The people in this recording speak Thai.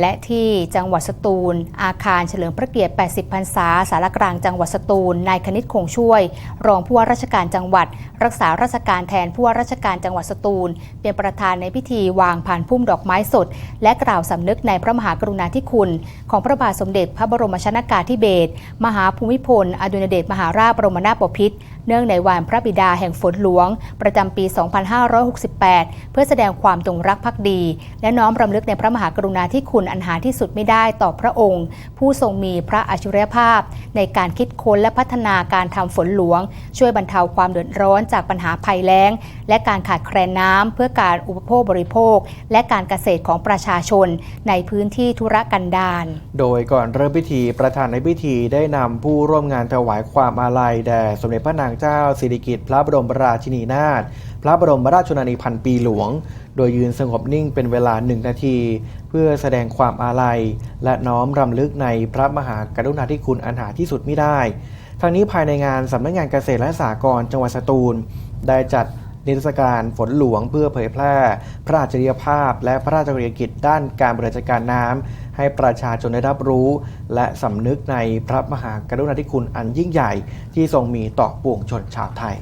และที่จังหวัดสตูล อาคารเฉลิมพระเกียรติ 80 พรรษา สารกลางจังหวัดสตูล นายคณิตคงช่วย รองผู้ว่าราชการจังหวัด รักษาราชการแทนผู้ว่าราชการจังหวัดสตูล เป็นประธานในพิธีวางผ่านพุ่มดอกไม้สด และกล่าวสำนึกในพระมหากรุณาธิคุณ ของพระบาทสมเด็จพระบรมชนากาธิเบศร มหาภูมิพล อดุลยเดชมหาราชบรมนาถบพิตร เนื่องในวันพระบิดาแห่งฝนหลวง ประจำปี 2568 เพื่อแสดงความจงรักภักดี และน้อมรำลึกในพระมหากรุณาธิคุณอันหาที่สุดไม่ได้ต่อพระองค์ ผู้ทรงมีพระอัจฉริยภาพ ในการคิดค้นและพัฒนาการทำฝนหลวง ช่วยบรรเทาความเดือดร้อนจากปัญหาภัยแล้ง และการขาดแคลนน้ำเพื่อการอุปโภคบริโภค และการเกษตรของประชาชน ในพื้นที่ธุรกันดาร โดยก่อนเริ่มพิธีประธานในพิธีได้นำผู้ร่วมงานถวายความอาลัยแด่สมเด็จพระนางเจ้าสิริกิติ์พระบรมราชินีนาถพระบรมราชชนนีพันปีหลวง โดยยืนสงบนิ่งเป็นเวลาหนึ่งนาที เพื่อแสดงความอาลัย และน้อมรำลึกในพระมหากรุณาธิคุณอันหาที่สุดไม่ได้ทั้งนี้ภายในงานสำนักงานเกษตรและสหกรณ์จังหวัดสตูล ได้จัด นิทรรศการฝนหลวงเพื่อเผยแพร่ พระอัจฉริยภาพ และพระราชกรณียกิจด้านการบริหารจัดการน้ำให้ประชาชนได้รับรู้ และสำนึกในพระมหากรุณาธิคุณอันยิ่งใหญ่ที่ทรงมีต่อปวงชนชาวไทย